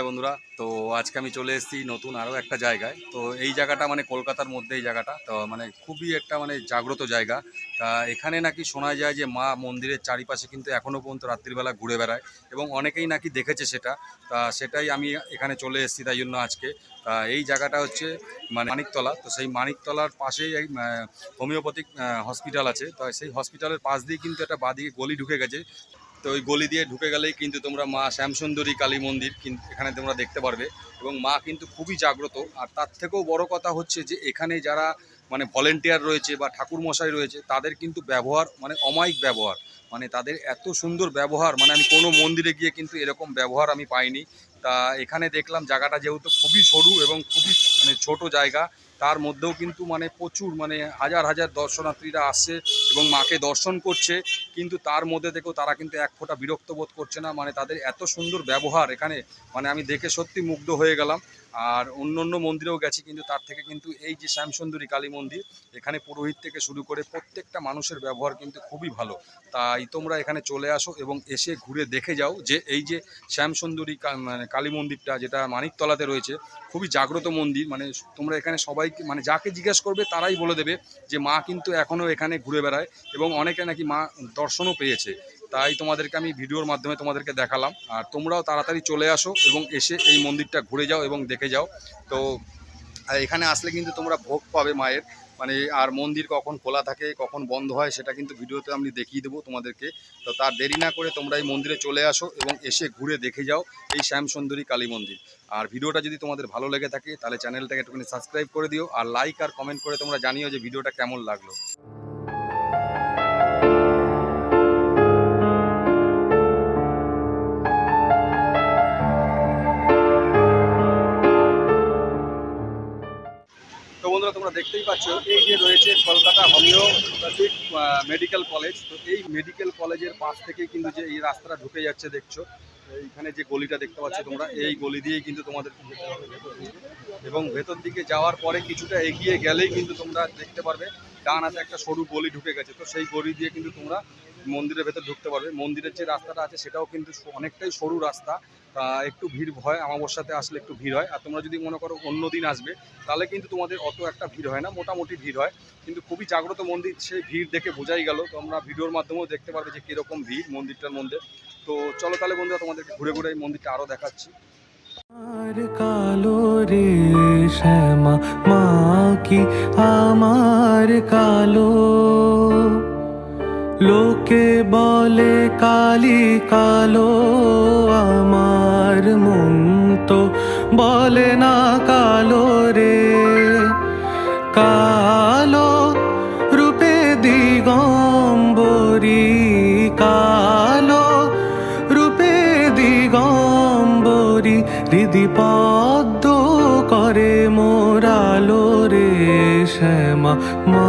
High বন্ধুরা। তো আজকে আমি চলে এসেছি নতুন আরও একটা জায়গায়। তো এই জায়গাটা মানে কলকাতার মধ্যে এই জায়গাটা। তো মানে খুবই একটা মানে জাগ্রত জায়গা। তা এখানে নাকি শোনা যায় যে মা মন্দিরের চারিপাশে কিন্তু এখনও পর্যন্ত রাত্রিবেলা ঘুরে বেড়ায় এবং অনেকেই নাকি দেখেছে সেটা। তা সেটাই আমি এখানে চলে এসেছি তাই জন্য আজকে। তা এই জায়গাটা হচ্ছে মানে মানিকতলা। তো সেই মানিকতলার পাশেই এই হোমিওপ্যাথিক হসপিটাল আছে। তো সেই হসপিটালের পাশ দিয়ে কিন্তু একটা বাদিকে গলি ঢুকে গেছে। তো ওই গলি দিয়ে ঢুকে গেলেই কিন্তু তোমরা মা শ্যামসুন্দরী কালী মন্দির কিন্তু এখানে তোমরা দেখতে পারবে এবং মা কিন্তু খুবই জাগ্রত। আর তার থেকেও বড় কথা হচ্ছে যে এখানে যারা মানে ভলেন্টিয়ার রয়েছে বা ঠাকুর মশাই রয়েছে, তাদের কিন্তু ব্যবহার মানে অমায়িক ব্যবহার। মানে তাদের এত সুন্দর ব্যবহার মানে আমি কোনো মন্দিরে গিয়ে কিন্তু এরকম ব্যবহার আমি পাইনি। তা এখানে দেখলাম জায়গাটা যেহেতু খুবই সরু এবং খুবই মানে ছোটো জায়গা, তার মধ্যেও কিন্তু মানে প্রচুর মানে হাজার হাজার দর্শনার্থীরা আসছে এবং মাকে দর্শন করছে। কিন্তু তার মধ্যে থেকেও তারা কিন্তু এক ফোঁটা বিরক্ত বোধ করছে না মানে তাদের এত সুন্দর ব্যবহার এখানে মানে আমি দেখে সত্যি মুগ্ধ হয়ে গেলাম। আর অন্য অন্য মন্দিরেও গেছি, কিন্তু তার থেকে কিন্তু এই যে শ্যামসুন্দরী কালী মন্দির, এখানে পুরোহিত থেকে শুরু করে প্রত্যেকটা মানুষের ব্যবহার কিন্তু খুবই ভালো। তাই তোমরা এখানে চলে আসো এবং এসে ঘুরে দেখে যাও যে এই যে শ্যামসুন্দরী মানে কালী মন্দিরটা যেটা মানিকতলাতে রয়েছে, খুবই জাগ্রত মন্দির মানে তোমরা এখানে সবাইকে মানে যাকে জিজ্ঞেস করবে তারাই বলে দেবে যে মা কিন্তু এখনও এখানে ঘুরে বেড়ায় এবং অনেকে নাকি মা দর্শনও পেয়েছে। তাই তোমাদেরকে আমি ভিডিওর মাধ্যমে তোমাদেরকে দেখালাম। আর তোমরাও তাড়াতাড়ি চলে আসো এবং এসে এই মন্দিরটা ঘুরে যাও এবং দেখে যাও। তো এখানে আসলে কিন্তু তোমরা ভোগ পাবে মায়ের। মানে আর মন্দির কখন খোলা থাকে, কখন বন্ধ হয় সেটা কিন্তু ভিডিওতে আমি দেখিয়ে দেবো তোমাদেরকে। তো তার দেরি না করে তোমরা এই মন্দিরে চলে আসো এবং এসে ঘুরে দেখে যাও এই শ্যামসুন্দরী কালী মন্দির। আর ভিডিওটা যদি তোমাদের ভালো লেগে থাকে তাহলে চ্যানেলটাকে একটুখানি সাবস্ক্রাইব করে দিও, আর লাইক আর কমেন্ট করে তোমরা জানিও যে ভিডিওটা কেমন লাগল। বন্ধুরা, তোমরা দেখতেই পাচ্ছ, এই যে রয়েছে কলকাতা হোমিওপ্যাথিক মেডিকেল কলেজ। তো এই মেডিকেল কলেজের পাশ থেকেই কিন্তু যে এই রাস্তাটা ঢুকে যাচ্ছে, দেখছ? এইখানে যে গলিটা দেখতে পাচ্ছ তোমরা, এই গলি দিয়েই কিন্তু তোমাদের। এবং ভেতর দিকে যাওয়ার পরে কিছুটা এগিয়ে গেলেই কিন্তু তোমরা দেখতে পারবে, ডান হাতে একটা সরু গলি ঢুকে গেছে। তো সেই গলি দিয়ে কিন্তু তোমরা মন্দিরের ভেতর ঢুকতে পারবে। মন্দিরের যে রাস্তাটা আছে, সেটাও কিন্তু অনেকটাই সরু রাস্তা। তা একটু ভিড় হয় আমাবস্যাতে আসলে একটু ভিড় হয়। আর তোমরা যদি মনে করো অন্য দিন আসবে, তাহলে কিন্তু তোমাদের অত একটা ভিড় হয় না, মোটামুটি ভিড় হয়। কিন্তু খুবই জাগ্রত মন্দির সে ভিড় দেখে বোঝাই গেল। তো আমরা ভিডিওর মাধ্যমেও দেখতে পারবে যে কীরকম ভিড় মন্দিরটার মধ্যে। তো চলো তাহলে বন্ধুরা, তোমাদেরকে ঘুরে ঘুরে এই মন্দিরটা আরও দেখাচ্ছি। কালো রে শ্যামা, মা কি আমার কালো? লোকে বলে কালি কালো, আমার মন তো বলে না কালো রে। কালো রূপে দিগম্বরী, কালো রূপে দিগম্বরী, হৃদি পদ্ম করে মোরালো রে, শ্যামা মা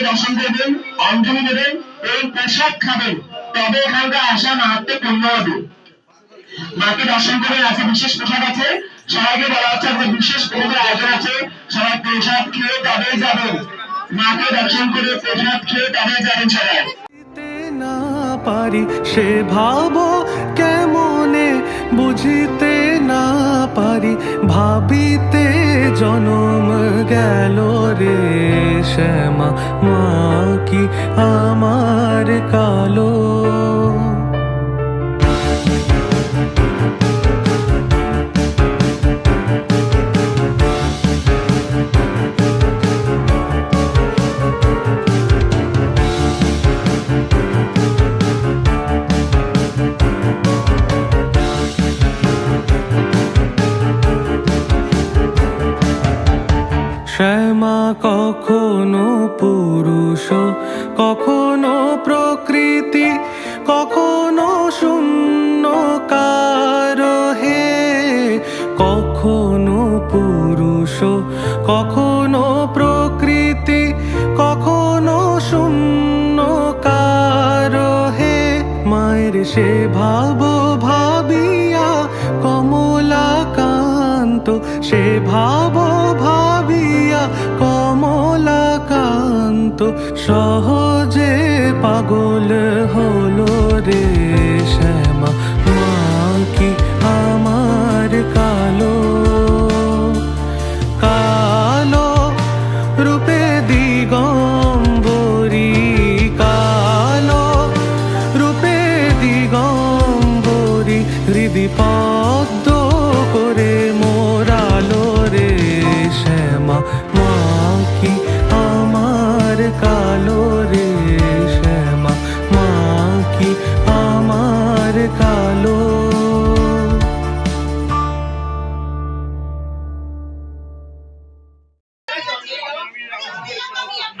মাকে দর্শন করবেন অঞ্জলি দেবেন, এই প্রসাদ খাবেন, তবে এখানকার আসা মাহাত্মে পূর্ণ হবে। মাকে দর্শন করে আছে বিশেষ প্রসাদ আছে, সবাইকে বলা হচ্ছে আজকে বিশেষ ভোগের আয়োজন আছে, সবাই প্রসাদ খেয়ে তবে যাবেন। মাকে দর্শন করে প্রসাদ খেয়ে তবে যাবেন সবাই। না পারি সে ভাব কেমনে বুঝিতে না পারি ভাবিতে জনম গেল রে শ্যামা মা কি আমার কালো কখনো প্রকৃতি, কখনো শূন্য কারহে মায়ের সে ভাব ভাবিয়া কমলা কান্ত সে ভাব ভাবিয়া কমলা কান্ত সহজে পাগল হলো রে শ্যামা। মা কি আমার কালো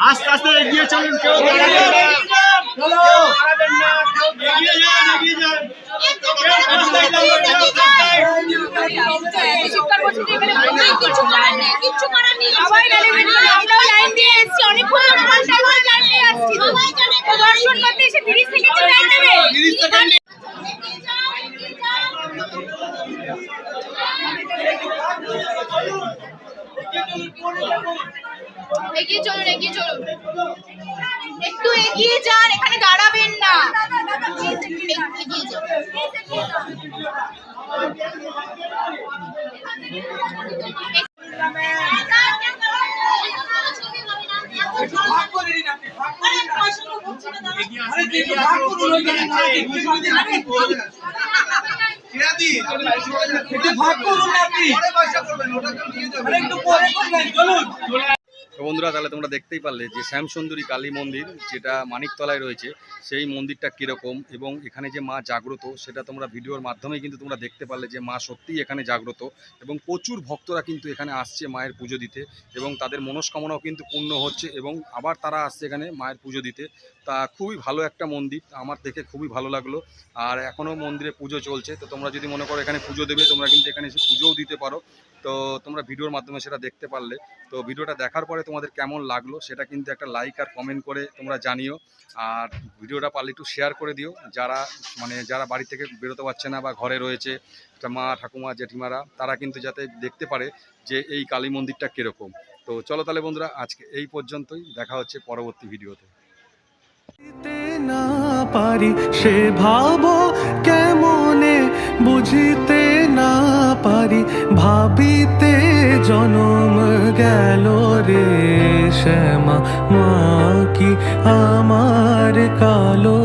শিক্ষার আস্তে এগিয়ে চলুন কেউ কিছু করার নেই, আমরাও লাইন দিয়ে এসেছি, অনেকক্ষণ ধরে ঘণ্টা ধরে লাইন দিয়ে আসছি তো। তো দর্শন করতে এসে 30 সেকেন্ড টাইম নেবে। এগিয়ে চলুন এগিয়ে চলুন একটু এগিয়ে যান এখানে দাঁড়াবেন না। এ- এগিয়ে যান তো বন্ধুরা, তাহলে তোমরা দেখতেই পারলে যে শ্যামসুন্দরী কালী মন্দির যেটা মানিকতলায় রয়েছে, সেই মন্দিরটা কীরকম এবং এখানে যে মা জাগ্রত, সেটা তোমরা ভিডিওর মাধ্যমে কিন্তু তোমরা দেখতে পারলে যে মা সত্যিই এখানে জাগ্রত এবং প্রচুর ভক্তরা কিন্তু এখানে আসছে মায়ের পুজো দিতে এবং তাদের মনস্কামনাও কিন্তু পূর্ণ হচ্ছে এবং আবার তারা আসছে এখানে মায়ের পুজো দিতে। তা খুবই ভালো একটা মন্দির, আমার দেখে খুবই ভালো লাগল। আর এখনও মন্দিরে পুজো চলছে, তো তোমরা যদি মনে করো এখানে পুজো দেবে, তোমরা কিন্তু এখানে এসে পুজোও দিতে পারো। তো তোমরা ভিডিওর মাধ্যমে সেটা দেখতে পারলে। তো ভিডিওটা দেখার পরে তোমাদের কেমন লাগল সেটা কিন্তু একটা লাইক আর কমেন্ট করে তোমরা জানিও। আর ভিডিওটা পারলে একটু শেয়ার করে দিও। যারা মানে যারা বাড়ি থেকে বেরোতে পারছে না বা ঘরে রয়েছে মা, ঠাকুমা, জেঠিমারা, তারা কিন্তু যাতে দেখতে পারে যে এই কালী মন্দিরটা কীরকম। তো চলো তাহলে বন্ধুরা, আজকে এই পর্যন্তই। দেখা হচ্ছে পরবর্তী ভিডিওতে। না পারি সে ভাব কেমনে বুঝিতে না পারি, ভাবিতে জনম গেল রে শ্যামা মা কি আমার কালো?